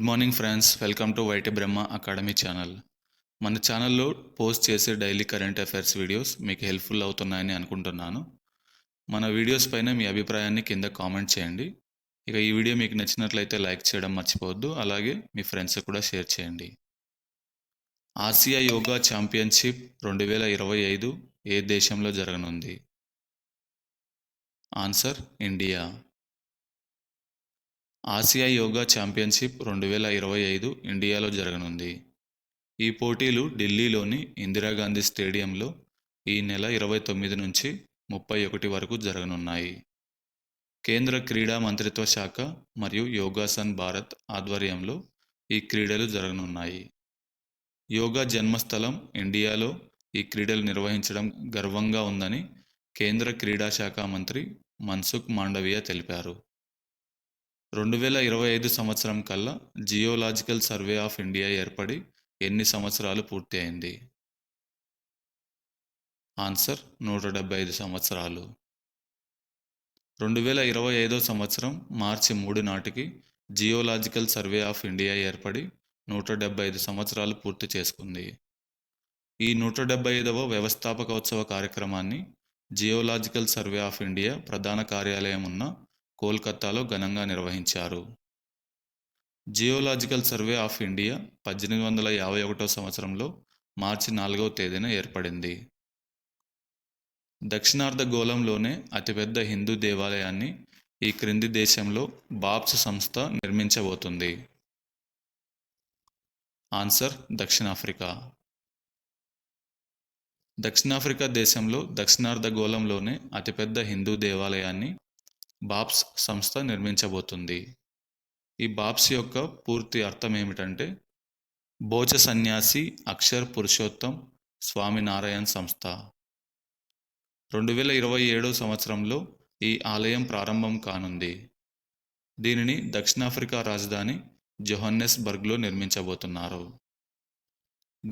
Good morning friends welcome to YT Brahma academy channel మన ఛానల్లో post చేసే daily current affairs videos మీకు helpful అవుతున్నాయని అనుకుంటున్నాను. మన వీడియోస్ పైన మీ అభిప్రాయాన్ని కింద కామెంట్ చేయండి. ఇక ఈ వీడియో మీకు నచ్చినట్లయితే లైక్ చేయడం మర్చిపోవద్దు. అలాగే మీ ఫ్రెండ్స్ కూడా షేర్ చేయండి. ఆసియా యోగా ఛాంపియన్షిప్ రెండు వేల ఇరవై ఐదు ఏ దేశంలో జరగనుంది? Answer India Asia yoga championship రెండు వేల ఇరవై ఐదు ఇండియాలో జరగనుంది. ఈ పోటీలు ఢిల్లీలోని ఇందిరాగాంధీ స్టేడియంలో ఈ నెల ఇరవై తొమ్మిది నుంచి ముప్పై ఒకటి వరకు జరగనున్నాయి. కేంద్ర క్రీడా మంత్రిత్వ శాఖ మరియు యోగాసన్ భారత్ ఆధ్వర్యంలో ఈ క్రీడలు జరగనున్నాయి. యోగా జన్మస్థలం ఇండియాలో ఈ క్రీడలు నిర్వహించడం గర్వంగా ఉందని కేంద్ర క్రీడా శాఖ మంత్రి మన్సుఖ్ మాండవీయ తెలిపారు. రెండు వేల ఇరవై ఐదు సంవత్సరం కల్లా జియోలాజికల్ సర్వే ఆఫ్ ఇండియా ఏర్పడి ఎన్ని సంవత్సరాలు పూర్తి అయింది? ఆన్సర్ నూట డెబ్బై ఐదు సంవత్సరాలు. రెండు వేల ఇరవై ఐదో సంవత్సరం మార్చి మూడు నాటికి జియోలాజికల్ సర్వే ఆఫ్ ఇండియా ఏర్పడి నూట డెబ్బై ఐదు సంవత్సరాలు పూర్తి చేసుకుంది. ఈ నూట డెబ్బై ఐదవ వ్యవస్థాపకోత్సవ కార్యక్రమాన్ని జియోలాజికల్ సర్వే ఆఫ్ ఇండియా ప్రధాన కార్యాలయం ఉన్న కోల్కతాలో ఘనంగా నిర్వహించారు. జియోలాజికల్ సర్వే ఆఫ్ ఇండియా పద్దెనిమిది వందల యాభై ఒకటో సంవత్సరంలో మార్చి నాలుగవ తేదీన ఏర్పడింది. దక్షిణార్ధ గోళంలోనే అతిపెద్ద హిందూ దేవాలయాన్ని ఈ క్రింది దేశంలో బాప్స్ సంస్థ నిర్మించబోతుంది. ఆన్సర్ దక్షిణాఫ్రికా. దక్షిణాఫ్రికా దేశంలో దక్షిణార్ధ గోళంలోనే అతిపెద్ద హిందూ దేవాలయాన్ని బాప్స్ సంస్థ నిర్మించబోతుంది. ఈ బాప్స్ యొక్క పూర్తి అర్థం ఏమిటంటే భోజ సన్యాసి అక్షర్ పురుషోత్తం స్వామినారాయణ్ సంస్థ. రెండు వేల ఇరవై ఏడో సంవత్సరంలో ఈ ఆలయం ప్రారంభం కానుంది. దీనిని దక్షిణాఫ్రికా రాజధాని జోహన్నెస్బర్గ్లో నిర్మించబోతున్నారు.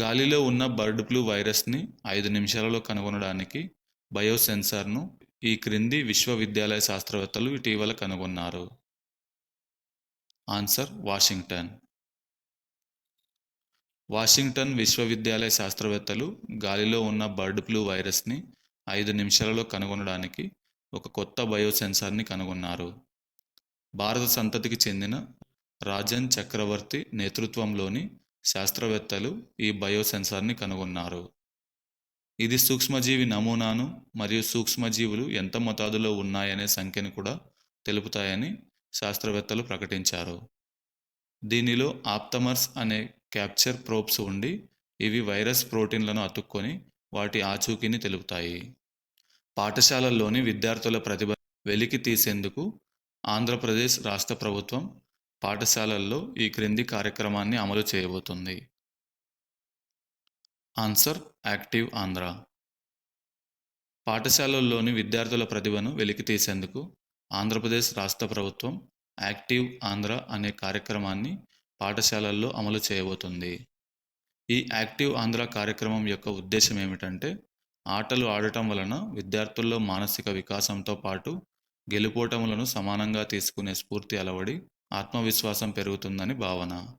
గాలిలో ఉన్న బర్డ్ ఫ్లూ వైరస్ని ఐదు నిమిషాలలో కనుగొనడానికి బయోసెన్సార్ను ఈ క్రింది విశ్వవిద్యాలయ శాస్త్రవేత్తలు ఇటీవల కనుగొన్నారు. Answer Washington. వాషింగ్టన్ విశ్వవిద్యాలయ శాస్త్రవేత్తలు గాలిలో ఉన్న బర్డ్ ఫ్లూ వైరస్ని ఐదు నిమిషాలలో కనుగొనడానికి ఒక కొత్త బయోసెన్సార్ని కనుగొన్నారు. భారత సంతతికి చెందిన రాజన్ చక్రవర్తి నేతృత్వంలోని శాస్త్రవేత్తలు ఈ బయోసెన్సార్ని కనుగొన్నారు. ఇది సూక్ష్మజీవి నమూనాను మరియు సూక్ష్మజీవులు ఎంత మోతాదులో ఉన్నాయనే సంఖ్యను కూడా తెలుపుతాయని శాస్త్రవేత్తలు ప్రకటించారు. దీనిలో ఆప్తమర్స్ అనే క్యాప్చర్ ప్రోబ్స్ ఉండి ఇవి వైరస్ ప్రోటీన్లను అతుక్కొని వాటి ఆచూకీని తెలుపుతాయి. పాఠశాలల్లోని విద్యార్థుల ప్రతిభ వెలికి తీసేందుకు ఆంధ్రప్రదేశ్ రాష్ట్ర ప్రభుత్వం పాఠశాలల్లో ఈ క్రింది కార్యక్రమాన్ని అమలు చేయబోతుంది. Answer active Andhra. పాఠశాలల్లోని విద్యార్థుల ప్రతిభను వెలికితీసేందుకు ఆంధ్రప్రదేశ్ రాష్ట్ర ప్రభుత్వం యాక్టివ్ ఆంధ్ర అనే కార్యక్రమాన్ని పాఠశాలల్లో అమలు చేయబోతుంది. ఈ యాక్టివ్ ఆంధ్ర కార్యక్రమం యొక్క ఉద్దేశం ఏమిటంటే ఆటలు ఆడటం వలన విద్యార్థుల్లో మానసిక వికాసంతో పాటు గెలుపోటములను సమానంగా తీసుకునే స్ఫూర్తి అలవడి ఆత్మవిశ్వాసం పెరుగుతుందని భావన.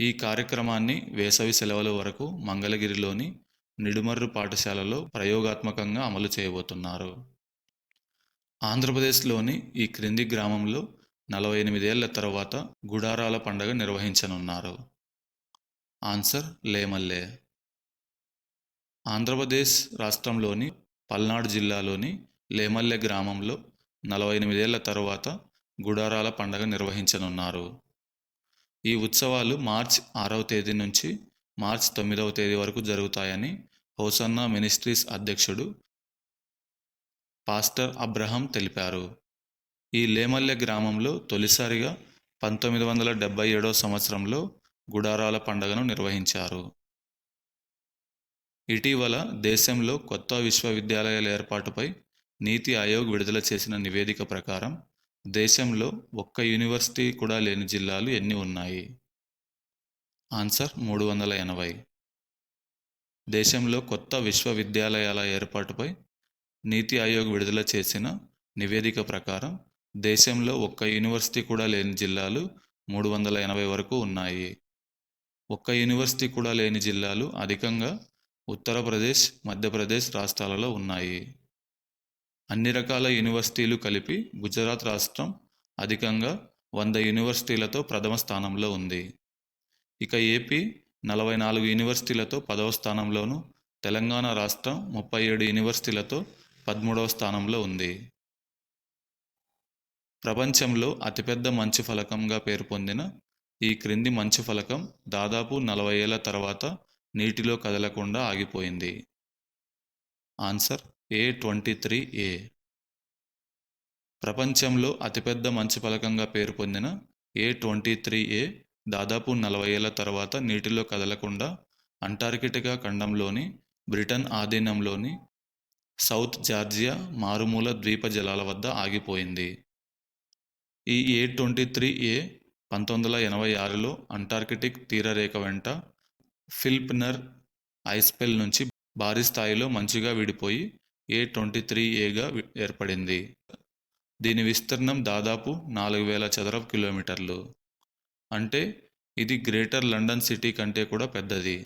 ఈ కార్యక్రమాన్ని వేసవి సెలవుల వరకు మంగళగిరిలోని నిడుమర్రు పాఠశాలలో ప్రయోగాత్మకంగా అమలు చేయబోతున్నారు. ఆంధ్రప్రదేశ్లోని ఈ క్రింది గ్రామంలో నలభై ఎనిమిదేళ్ళ తర్వాత గుడారాల పండగ నిర్వహించనున్నారు. ఆన్సర్ లేమల్లే. ఆంధ్రప్రదేశ్ రాష్ట్రంలోని పల్నాడు జిల్లాలోని లేమల్లె గ్రామంలో నలభై ఎనిమిదేళ్ళ తర్వాత గుడారాల పండగ నిర్వహించనున్నారు. ఈ ఉత్సవాలు మార్చ్ ఆరవ తేదీ నుంచి మార్చ్ తొమ్మిదవ తేదీ వరకు జరుగుతాయని హోసన్నా మినిస్ట్రీస్ అధ్యక్షుడు పాస్టర్ అబ్రహం తెలిపారు. ఈ లేమల్లె గ్రామంలో తొలిసారిగా పంతొమ్మిది వందల డెబ్బై ఏడవ సంవత్సరంలో గుడారాల పండుగను నిర్వహించారు. ఇటీవల దేశంలో కొత్త విశ్వవిద్యాలయాల ఏర్పాటుపై నీతి ఆయోగ్ విడుదల చేసిన నివేదిక ప్రకారం దేశంలో ఒక్క యూనివర్సిటీ కూడా లేని జిల్లాలు ఎన్ని ఉన్నాయి? ఆన్సర్ మూడు వందల ఎనభై. దేశంలో కొత్త విశ్వవిద్యాలయాల ఏర్పాటుపై నీతి ఆయోగ్ విడుదల చేసిన నివేదిక ప్రకారం దేశంలో ఒక్క యూనివర్సిటీ కూడా లేని జిల్లాలు మూడు వందల ఎనభై వరకు ఉన్నాయి. ఒక్క యూనివర్సిటీ కూడా లేని జిల్లాలు అధికంగా ఉత్తరప్రదేశ్ మధ్యప్రదేశ్ రాష్ట్రాలలో ఉన్నాయి. అన్ని రకాల యూనివర్సిటీలు కలిపి గుజరాత్ రాష్ట్రం అధికంగా వంద యూనివర్సిటీలతో ప్రథమ స్థానంలో ఉంది. ఇక ఏపీ నలభై నాలుగు యూనివర్సిటీలతో పదవ స్థానంలోను తెలంగాణ రాష్ట్రం ముప్పై ఏడు యూనివర్సిటీలతో పదమూడవ స్థానంలో ఉంది. ప్రపంచంలో అతిపెద్ద మంచు ఫలకంగా పేరు పొందిన ఈ క్రింది మంచు ఫలకం దాదాపు నలభై ఏళ్ళ తర్వాత నీటిలో కదలకుండా ఆగిపోయింది. ఆన్సర్ ఏ ట్వంటీ త్రీ ఏ ప్రపంచంలో అతిపెద్ద మంచు ఫలకంగా పేరు పొందిన ఏ ట్వంటీ త్రీ ఏ దాదాపు నలభై ఏళ్ళ తర్వాత నీటిలో కదలకుండా అంటార్కిటికా ఖండంలోని బ్రిటన్ ఆధీనంలోని సౌత్ జార్జియా మారుమూల ద్వీప జలాల వద్ద ఆగిపోయింది. ఈ ఏ ట్వంటీ త్రీ ఏ పంతొమ్మిది వందల ఎనభై ఆరులో అంటార్కిటిక్ తీరరేఖ వెంట ఫిల్ప్నర్ ఐస్పెల్ నుంచి భారీ స్థాయిలో మంచుగా విడిపోయి ఏ ట్వంటీ త్రీ ఏగా ఏర్పడింది? దీని విస్తీర్ణం దాదాపు నాలుగు వేల చదరపు కిలోమీటర్లు. అంటే ఇది గ్రేటర్ లండన్ సిటీ కంటే కూడా పెద్దది.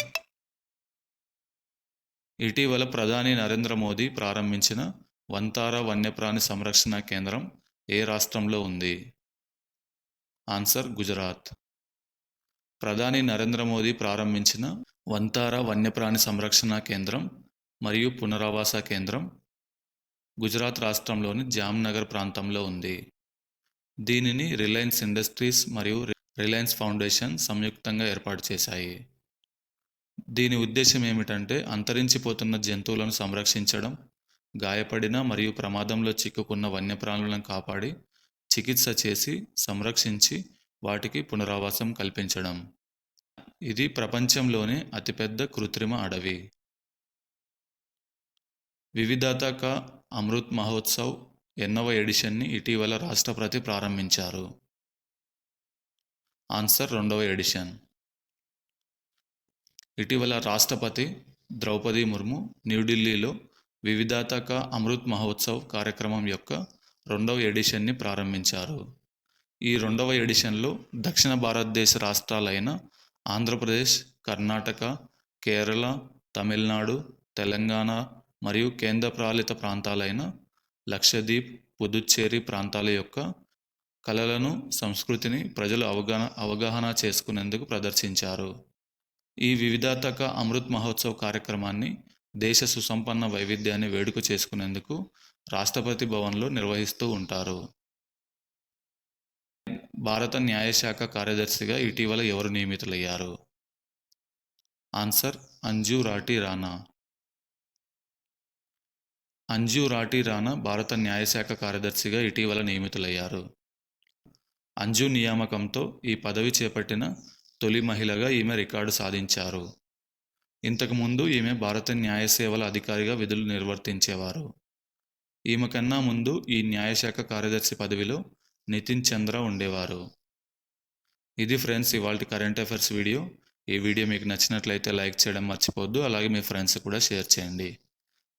ఇటీవల ప్రధాని నరేంద్ర మోదీ ప్రారంభించిన వంతారా వన్యప్రాణి సంరక్షణ కేంద్రం ఏ రాష్ట్రంలో ఉంది? ఆన్సర్ గుజరాత్. ప్రధాని నరేంద్ర మోదీ ప్రారంభించిన వంతార వన్యప్రాణి సంరక్షణ కేంద్రం మరియు పునరావాస కేంద్రం గుజరాత్ రాష్ట్రంలోని జామ్నగర్ ప్రాంతంలో ఉంది. దీనిని రిలయన్స్ ఇండస్ట్రీస్ మరియు రిలయన్స్ ఫౌండేషన్ సంయుక్తంగా ఏర్పాటు చేశాయి. దీని ఉద్దేశం ఏమిటంటే అంతరించిపోతున్న జంతువులను సంరక్షించడం గాయపడిన మరియు ప్రమాదంలో చిక్కుకున్న వన్యప్రాణులను కాపాడి చికిత్స చేసి సంరక్షించి వాటికి పునరావాసం కల్పించడం. ఇది ప్రపంచంలోనే అతిపెద్ద కృత్రిమ అడవి. వివిధత కా అమృత్ మహోత్సవ్ ఎన్నవ ఎడిషన్ని ఇటీవల రాష్ట్రపతి ప్రారంభించారు. ఆన్సర్ రెండవ ఎడిషన్. ఇటీవల రాష్ట్రపతి ద్రౌపది ముర్ము న్యూఢిల్లీలో వివిధత కా అమృత్ మహోత్సవ్ కార్యక్రమం యొక్క రెండవ ఎడిషన్ని ప్రారంభించారు. ఈ రెండవ ఎడిషన్లో దక్షిణ భారతదేశ రాష్ట్రాలైన ఆంధ్రప్రదేశ్ కర్ణాటక కేరళ తమిళనాడు తెలంగాణ మరియు కేంద్రపాలిత ప్రాంతాలైన లక్షద్వీప్ పుదుచ్చేరి ప్రాంతాల యొక్క కళలను సంస్కృతిని ప్రజలు అవగాహన అవగాహన చేసుకునేందుకు ప్రదర్శించారు. ఈ వివిధాతక అమృత్ మహోత్సవ్ కార్యక్రమాన్ని దేశ సుసంపన్న వైవిధ్యాన్ని వేడుక చేసుకునేందుకు రాష్ట్రపతి భవన్లో నిర్వహిస్తూ ఉంటారు. భారత న్యాయశాఖ కార్యదర్శిగా ఇటీవల ఎవరు నియమితులయ్యారు? ఆన్సర్ అంజు రాటి రాణా. అంజు రాఠీ రాణా భారత న్యాయశాఖ కార్యదర్శిగా ఇటీవల నియమితులయ్యారు. అంజు నియామకంతో ఈ పదవి చేపట్టిన తొలి మహిళగా ఈమె రికార్డు సాధించారు. ఇంతకుముందు ఈమె భారత న్యాయ సేవల అధికారిగా విధులు నిర్వర్తించేవారు. ఈమె కన్నా ముందు ఈ న్యాయశాఖ కార్యదర్శి పదవిలో నితిన్ చంద్ర ఉండేవారు. ఇది ఫ్రెండ్స్ ఇవాళ కరెంట్ అఫైర్స్ వీడియో. ఈ వీడియో మీకు నచ్చినట్లయితే లైక్ చేయడం మర్చిపోవద్దు. అలాగే మీ ఫ్రెండ్స్ కూడా షేర్ చేయండి.